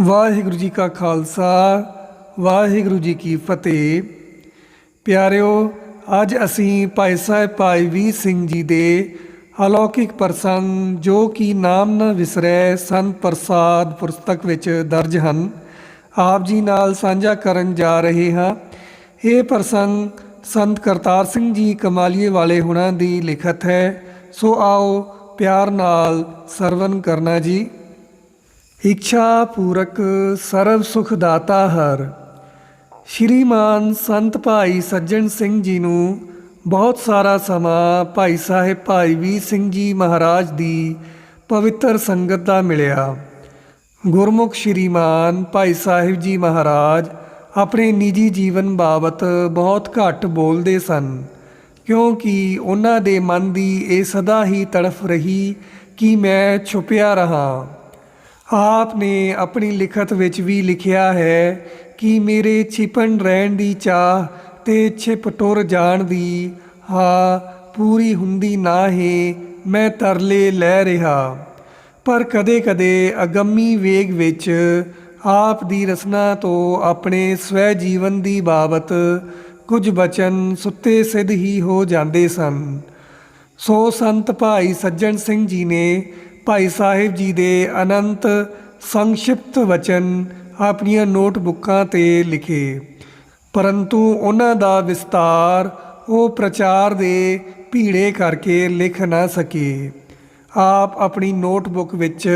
ਵਾਹਿਗੁਰੂ ਜੀ ਕਾ ਖਾਲਸਾ, ਵਾਹਿਗੁਰੂ ਜੀ ਕੀ ਫਤਿਹ। ਪਿਆਰਿਓ, ਅੱਜ ਅਸੀਂ ਭਾਈ ਸਾਹਿਬ ਭਾਈ ਵੀਰ ਸਿੰਘ ਜੀ ਦੇ ਅਲੌਕਿਕ ਪ੍ਰਸੰਗ, ਜੋ ਕਿ ਨਾਮ ਨਾ ਵਿਸਰੈ ਸੰਤ ਪ੍ਰਸਾਦ ਪੁਸਤਕ ਵਿੱਚ ਦਰਜ ਹਨ, ਆਪ ਜੀ ਨਾਲ ਸਾਂਝਾ ਕਰਨ ਜਾ ਰਹੇ ਹਾਂ। ਇਹ ਪ੍ਰਸੰਗ ਸੰਤ ਕਰਤਾਰ ਸਿੰਘ ਜੀ ਕਮਾਲੀਏ ਵਾਲੇ ਹੁਣਾਂ ਦੀ ਲਿਖਤ ਹੈ। ਸੋ ਆਓ ਪਿਆਰ ਨਾਲ ਸਰਵਨ ਕਰਨਾ ਜੀ। ਇੱਛਾ ਪੂਰਕ ਸਰਬ ਸੁਖ ਦਾਤਾ ਹਰ। ਸ਼੍ਰੀਮਾਨ ਸੰਤ ਭਾਈ ਸੱਜਣ ਸਿੰਘ ਜੀ ਨੂੰ ਬਹੁਤ ਸਾਰਾ ਸਮਾਂ ਭਾਈ ਸਾਹਿਬ ਭਾਈ ਵੀਰ ਸਿੰਘ ਜੀ ਮਹਾਰਾਜ ਦੀ ਪਵਿੱਤਰ ਸੰਗਤ ਦਾ ਮਿਲਿਆ। ਗੁਰਮੁਖ ਸ਼੍ਰੀਮਾਨ ਭਾਈ ਸਾਹਿਬ ਜੀ ਮਹਾਰਾਜ ਆਪਣੇ ਨਿੱਜੀ ਜੀਵਨ ਬਾਬਤ ਬਹੁਤ ਘੱਟ ਬੋਲਦੇ ਸਨ, ਕਿਉਂਕਿ ਉਹਨਾਂ ਦੇ ਮਨ ਦੀ ਇਹ ਸਦਾ ਹੀ ਤੜਫ ਰਹੀ ਕਿ ਮੈਂ ਛੁਪਿਆ ਰਹਾ। ਆਪ ਨੇ ਆਪਣੀ ਲਿਖਤ ਵਿੱਚ ਵੀ ਲਿਖਿਆ ਹੈ ਕਿ ਮੇਰੇ ਛਿਪਣ ਰਹਿਣ ਦੀ ਚਾਹ ਤੇ ਛਿਪ ਟੁਰ ਜਾਣ ਦੀ ਹਾਂ ਪੂਰੀ ਹੁੰਦੀ ਨਾ ਹੈ ਮੈਂ ਤਰਲੇ ਲੈ ਰਿਹਾ। ਪਰ ਕਦੇ-ਕਦੇ ਅਗੰਮੀ ਵੇਗ ਵਿੱਚ ਆਪ ਦੀ ਰਸਨਾ ਤੋਂ ਆਪਣੇ ਸਵੈ ਜੀਵਨ ਦੀ ਬਾਬਤ ਕੁਝ ਬਚਨ ਸੁੱਤੇ ਸਿੱਧ ਹੀ ਹੋ ਜਾਂਦੇ ਸਨ। ਸੋ ਸੰਤ ਭਾਈ ਸੱਜਣ ਸਿੰਘ ਜੀ ਨੇ ਭਾਈ ਸਾਹਿਬ ਜੀ ਦੇ ਅਨੰਤ ਸੰਖਿਪਤ ਵਚਨ ਆਪਣੀਆਂ ਨੋਟਬੁੱਕਾਂ ਤੇ ਲਿਖੇ। ਪਰੰਤੂ ਉਹਨਾਂ ਦਾ ਵਿਸਤਾਰ ਉਹ ਪ੍ਰਚਾਰ ਦੇ ਭੀੜੇ ਕਰਕੇ ਲਿਖ ਨਾ ਸਕੇ। ਆਪ ਆਪਣੀ ਨੋਟਬੁੱਕ ਵਿੱਚ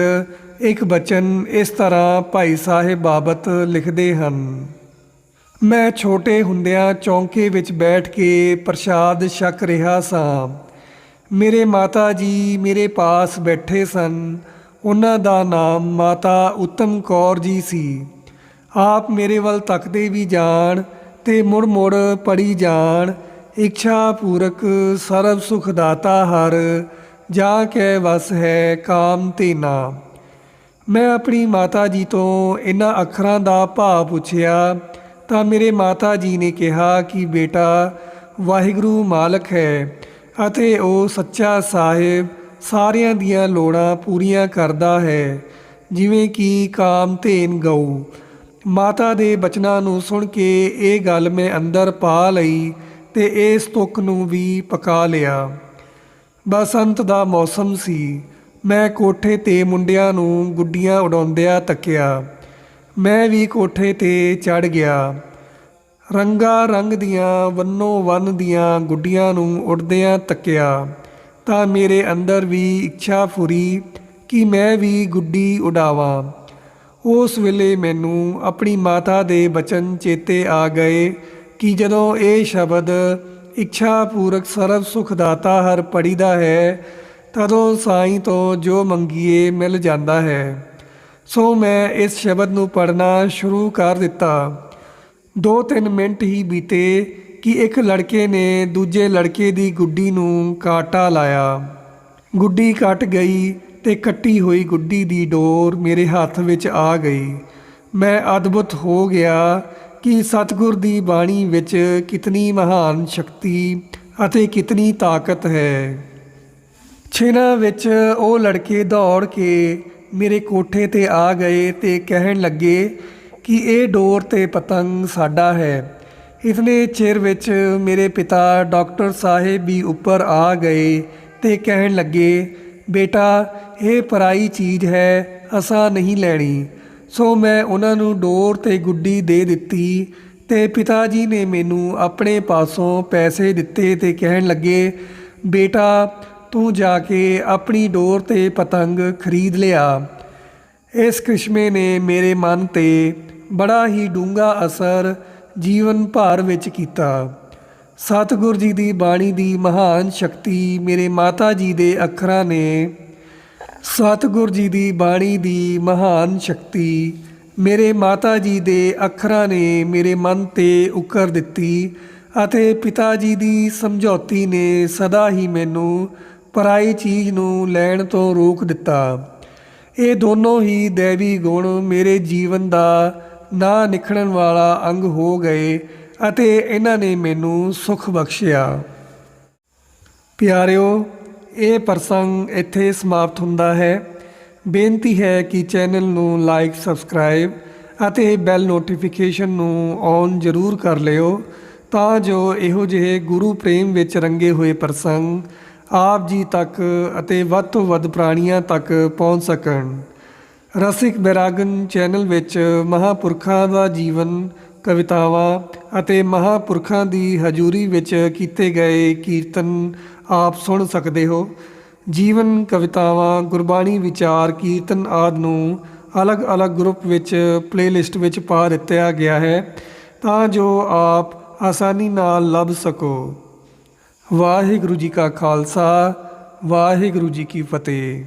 ਇੱਕ ਬਚਨ ਇਸ ਤਰ੍ਹਾਂ ਭਾਈ ਸਾਹਿਬ ਬਾਬਤ ਲਿਖਦੇ ਹਨ। ਮੈਂ ਛੋਟੇ ਹੁੰਦਿਆਂ ਚੌਂਕੇ ਵਿੱਚ ਬੈਠ ਕੇ ਪ੍ਰਸ਼ਾਦ ਛਕ ਰਿਹਾ ਸਾਂ। ਮੇਰੇ ਮਾਤਾ ਜੀ ਮੇਰੇ ਪਾਸ ਬੈਠੇ ਸਨ। ਉਹਨਾਂ ਦਾ ਨਾਮ ਮਾਤਾ ਉਤਮ ਕੌਰ ਜੀ ਸੀ। ਆਪ ਮੇਰੇ ਵੱਲ ਤੱਕਦੇ ਵੀ ਜਾਣ ਤੇ ਮੁੜ ਮੁੜ ਪੜੀ ਜਾਣ। ਇੱਛਾ ਪੂਰਕ ਸਰਬ ਸੁਖ ਦਾਤਾ ਹਰ, ਜਾ ਕੇ ਵਸ ਹੈ ਕਾਮ ਤੇਨਾ ਮੈਂ ਆਪਣੀ ਮਾਤਾ ਜੀ ਤੋਂ ਇਹਨਾਂ ਅੱਖਰਾਂ ਦਾ ਭਾਵ ਪੁੱਛਿਆ, ਤਾਂ ਮੇਰੇ ਮਾਤਾ ਜੀ ਨੇ ਕਿਹਾ ਕਿ ਬੇਟਾ, ਵਾਹਿਗੁਰੂ ਮਾਲਕ ਹੈ। ਅਤੇ ਉਹ ਸੱਚਾ ਸਾਹਿਬ ਸਾਰਿਆਂ ਦੀਆਂ ਲੋੜਾਂ ਪੂਰੀਆਂ ਕਰਦਾ ਹੈ, ਜਿਵੇਂ ਕਿ ਕਾਮ ਧੇਨ ਗਊ। ਮਾਤਾ ਦੇ ਬਚਨਾਂ ਨੂੰ ਸੁਣ ਕੇ ਇਹ ਗੱਲ ਮੈਂ ਅੰਦਰ ਪਾ ਲਈ ਤੇ ਇਸ ਤੁਕ ਨੂੰ ਵੀ ਪਕਾ ਲਿਆ। ਬਸੰਤ ਦਾ ਮੌਸਮ ਸੀ। ਮੈਂ ਕੋਠੇ ਤੇ ਮੁੰਡਿਆਂ ਨੂੰ ਗੁੱਡੀਆਂ ਉਡਾਉਂਦਿਆਂ ਤੱਕਿਆ। ਮੈਂ ਵੀ ਕੋਠੇ ਤੇ ਚੜ ਗਿਆ। ਰੰਗਾ ਰੰਗ ਦੀਆਂ, ਵੰਨੋ ਵੰਨ ਦੀਆਂ ਗੁੱਡੀਆਂ ਨੂੰ ਉੜਦਿਆਂ ਤੱਕਿਆ, ਤਾਂ ਮੇਰੇ ਅੰਦਰ ਵੀ ਇੱਛਾ ਫੁਰੀ ਕਿ ਮੈਂ ਵੀ ਗੁੱਡੀ ਉਡਾਵਾਂ। ਉਸ ਵੇਲੇ ਮੈਨੂੰ ਆਪਣੀ ਮਾਤਾ ਦੇ ਬਚਨ ਚੇਤੇ ਆ ਗਏ ਕਿ ਜਦੋਂ ਇਹ ਸ਼ਬਦ ਇੱਛਾ ਪੂਰਕ ਸਰਬ ਸੁਖ ਦਾਤਾ ਹਰ ਪੜੀਦਾ ਹੈ, ਤਦੋਂ ਸਾਈਂ ਤੋਂ ਜੋ ਮੰਗੀਏ ਮਿਲ ਜਾਂਦਾ ਹੈ। ਸੋ ਮੈਂ ਇਸ ਸ਼ਬਦ ਨੂੰ ਪੜਨਾ ਸ਼ੁਰੂ ਕਰ ਦਿੱਤਾ। ਦੋ ਤਿੰਨ ਮਿੰਟ ਹੀ ਬੀਤੇ ਕਿ ਇੱਕ ਲੜਕੇ ਨੇ ਦੂਜੇ ਲੜਕੇ ਦੀ ਗੁੱਡੀ ਨੂੰ ਕਾਟਾ ਲਾਇਆ। ਗੁੱਡੀ ਕੱਟ ਗਈ ਤੇ ਕੱਟੀ ਹੋਈ ਗੁੱਡੀ ਦੀ ਡੋਰ ਮੇਰੇ ਹੱਥ ਵਿੱਚ ਆ ਗਈ। ਮੈਂ ਅਦਭੁਤ ਹੋ ਗਿਆ ਕਿ ਸਤਿਗੁਰ ਦੀ ਬਾਣੀ ਵਿੱਚ ਕਿਤਨੀ ਮਹਾਨ ਸ਼ਕਤੀ ਅਤੇ ਕਿਤਨੀ ਤਾਕਤ ਹੈ। ਛਿਨਾਂ ਵਿੱਚ ਉਹ ਲੜਕੇ ਦੌੜ ਕੇ ਮੇਰੇ ਕੋਠੇ ਤੇ ਆ ਗਏ ਤੇ ਕਹਿਣ ਲੱਗੇ ਕਿ ਇਹ ਡੋਰ ਤੇ ਪਤੰਗ ਸਾਡਾ ਹੈ। ਇਤਨੇ ਚਿਰ ਵਿੱਚ ਮੇਰੇ ਪਿਤਾ ਡਾਕਟਰ ਸਾਹਿਬ ਵੀ ਉੱਪਰ ਆ ਗਏ ਤੇ ਕਹਿਣ ਲੱਗੇ, ਬੇਟਾ, ਇਹ ਪਰਾਈ ਚੀਜ਼ ਹੈ, ਅਸਾਂ ਨਹੀਂ ਲੈਣੀ। ਸੋ ਮੈਂ ਉਹਨਾਂ ਨੂੰ ਡੋਰ ਤੇ ਗੁੱਡੀ ਦੇ ਦਿੱਤੀ ਤੇ ਪਿਤਾ ਜੀ ਨੇ ਮੈਨੂੰ ਆਪਣੇ ਪਾਸੋਂ ਪੈਸੇ ਦਿੱਤੇ ਤੇ ਕਹਿਣ ਲੱਗੇ, ਬੇਟਾ, ਤੂੰ ਜਾ ਕੇ ਆਪਣੀ ਡੋਰ ਤੇ ਪਤੰਗ ਖਰੀਦ ਲਿਆ। ਇਸ ਕ੍ਰਿਸ਼ਮੇ ਨੇ ਮੇਰੇ ਮਨ ਤੇ ਬੜਾ ਹੀ ਡੂੰਘਾ ਅਸਰ ਜੀਵਨ ਭਰ ਵਿੱਚ ਕੀਤਾ। ਸਤਿਗੁਰ ਜੀ ਦੀ ਬਾਣੀ ਦੀ ਮਹਾਨ ਸ਼ਕਤੀ ਮੇਰੇ ਮਾਤਾ ਜੀ ਦੇ ਅੱਖਰਾਂ ਨੇ। ਸਤਿਗੁਰ ਜੀ ਦੀ ਬਾਣੀ ਦੀ ਮਹਾਨ ਸ਼ਕਤੀ ਮੇਰੇ ਮਾਤਾ ਜੀ ਦੇ ਅੱਖਰਾਂ ਨੇ ਮੇਰੇ ਮਨ ਤੇ ਉਕਰ ਦਿੱਤੀ ਅਤੇ ਪਿਤਾ ਜੀ ਦੀ ਸਮਝੌਤੀ ਨੇ ਸਦਾ ਹੀ ਮੈਨੂੰ ਪਰਾਈ ਚੀਜ਼ ਨੂੰ ਲੈਣ ਤੋਂ ਰੋਕ ਦਿੱਤਾ। ਇਹ ਦੋਨੋਂ ਹੀ ਦੇਵੀ ਗੁਣ ਮੇਰੇ ਜੀਵਨ ਦਾ ਨਾ ਨਿਖੜਨ ਵਾਲਾ ਅੰਗ ਹੋ ਗਏ ਅਤੇ ਇਹਨਾਂ ਨੇ ਮੈਨੂੰ ਸੁਖ ਬਖਸ਼ਿਆ। ਪਿਆਰਿਓ, ਇਹ ਪ੍ਰਸੰਗ ਇੱਥੇ ਸਮਾਪਤ ਹੁੰਦਾ ਹੈ। ਬੇਨਤੀ ਹੈ ਕਿ ਚੈਨਲ ਨੂੰ ਲਾਈਕ, ਸਬਸਕ੍ਰਾਈਬ ਅਤੇ ਬੈਲ ਨੋਟੀਫਿਕੇਸ਼ਨ ਨੂੰ ਔਨ ਜ਼ਰੂਰ ਕਰ ਲਿਓ ਤਾਂ ਜੋ ਇਹੋ ਜਿਹੇ ਗੁਰੂ ਪ੍ਰੇਮ ਵਿੱਚ ਰੰਗੇ ਹੋਏ ਪ੍ਰਸੰਗ ਆਪ ਜੀ ਤੱਕ ਅਤੇ ਵੱਧ ਤੋਂ ਵੱਧ ਪ੍ਰਾਣੀਆਂ ਤੱਕ ਪਹੁੰਚ ਸਕਣ। ਰਸਿਕ ਬੈਰਾਗਨ ਚੈਨਲ ਵਿੱਚ ਮਹਾਪੁਰਖਾਂ ਦਾ ਜੀਵਨ, ਕਵਿਤਾਵਾਂ ਅਤੇ ਮਹਾਪੁਰਖਾਂ ਦੀ ਹਜ਼ੂਰੀ ਵਿੱਚ ਕੀਤੇ ਗਏ ਕੀਰਤਨ ਆਪ ਸੁਣ ਸਕਦੇ ਹੋ। ਜੀਵਨ, ਕਵਿਤਾਵਾਂ, ਗੁਰਬਾਣੀ, ਵਿਚਾਰ, ਕੀਰਤਨ ਆਦਿ ਨੂੰ ਅਲੱਗ-ਅਲੱਗ ਗਰੁੱਪ ਵਿੱਚ ਪਲੇਲਿਸਟ ਵਿੱਚ ਪਾ ਦਿੱਤਾ ਗਿਆ ਹੈ। ਤਾਂ ਜੋ ਆਪ ਆਸਾਨੀ ਨਾਲ ਲੱਭ ਸਕੋ। ਵਾਹਿਗੁਰੂ ਜੀ ਕਾ ਖਾਲਸਾ, ਵਾਹਿਗੁਰੂ ਜੀ ਕੀ ਫਤਿਹ।